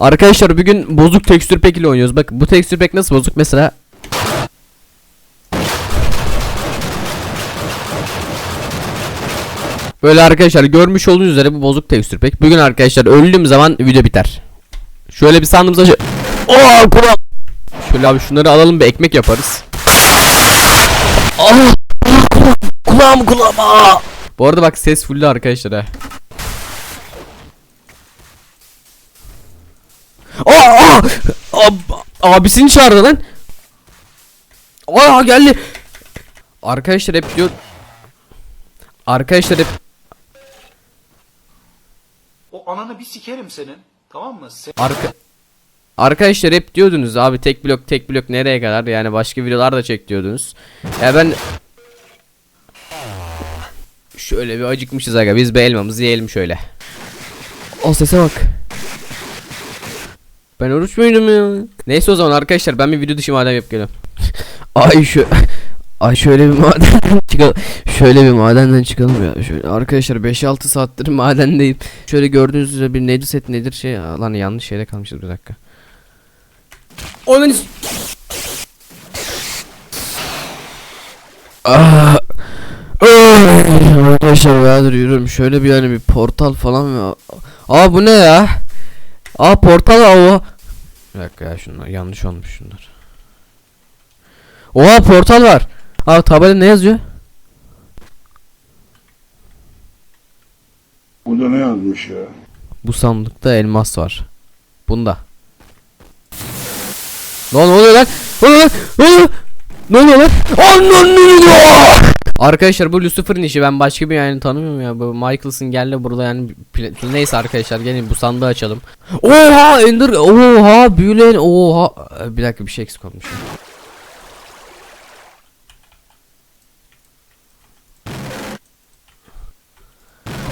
Arkadaşlar bugün bozuk tekstür pek ile oynuyoruz. Bakın bu tekstür pek nasıl bozuk mesela Böyle arkadaşlar görmüş olduğunuz üzere bu bozuk tekstür pek. Bugün arkadaşlar öldüğüm zaman video biter. Şöyle bir sandığımıza şey. Oo kulağım. Şöyle abi şunları alalım bir ekmek yaparız. Ah, kulağım, kulağım kulağım. aa! Bu arada bak ses fullü arkadaşlar ha. Aa, aa, ab- abisini çağırdı lan. Aa geldi. Arkadaşlar hep diyor. Arkadaşlar hep O ananı bir sikerim senin. Tamam mı? Se- Arka Arkadaşlar hep diyordunuz abi tek blok tek blok nereye kadar yani başka videolar da çek diyordunuz. Ya ben Şöyle bir acıkmışız aga biz bir elmamızı yiyelim şöyle. O sese bak. Ben oruç muydum ya? Neyse o zaman arkadaşlar ben bir video dışı madem yapıp geliyorum. Ay şu Ay şöyle bir madenden çıkalım. Şöyle bir madenden çıkalım ya. Şöyle arkadaşlar 5-6 saattir madendeyim. Şöyle gördüğünüz üzere bir nedir set nedir şey lan yanlış yere kalmışız bir dakika. Onun Ah. Arkadaşlar bayağıdır yürüyorum. Şöyle bir yani bir portal falan ya. Aa bu ne ya? Aa portal o. Bir dakika ya şunlar yanlış olmuş şunlar. Oha portal var. Aa tabela ne yazıyor? Burada ne yazmış ya? Bu sandıkta elmas var. Bunda. Lan ne oluyor lan? Ne oluyor lan? Ne oluyor? Ne oluyor lan? Ananı Arkadaşlar bu Lucifer'ın işi ben başka bir yani tanımıyorum ya bu Michaels'ın geldi burada yani neyse arkadaşlar gelin bu sandığı açalım. Oha Ender oha büyülen oha bir dakika bir şey eksik olmuş.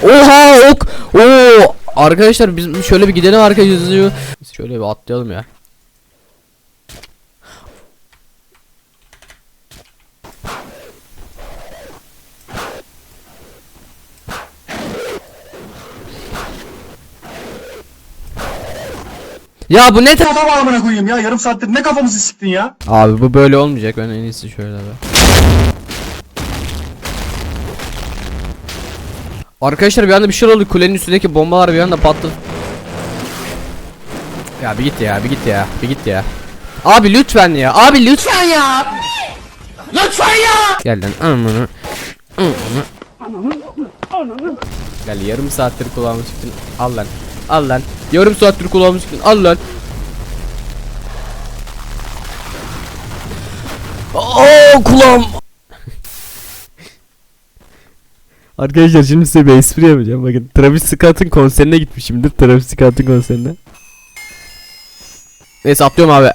Oha ok. Oo arkadaşlar biz şöyle bir gidelim arkadaşlar. Şöyle bir atlayalım ya. Ya bu ne ta- Adam amına koyayım ya yarım saattir ne kafamızı siktin ya? Abi bu böyle olmayacak. Ben en iyisi şöyle be. Arkadaşlar bir anda bir şey oldu. Kulenin üstündeki bombalar bir anda patladı. Ya bir git ya, bir git ya, bir git ya. Abi lütfen ya. Abi lütfen ya. Lütfen ya. Gel lan amına. Amına. Gel yarım saattir kulağımı çıktın. Al lan. Al lan. Yarım saattir kulağımı çıktın. Al lan. Oo kulağım. Arkadaşlar şimdi size bir espri yapacağım. Bakın Travis Scott'ın konserine gitmişimdir. Travis Scott'ın konserine. Neyse atlıyorum abi.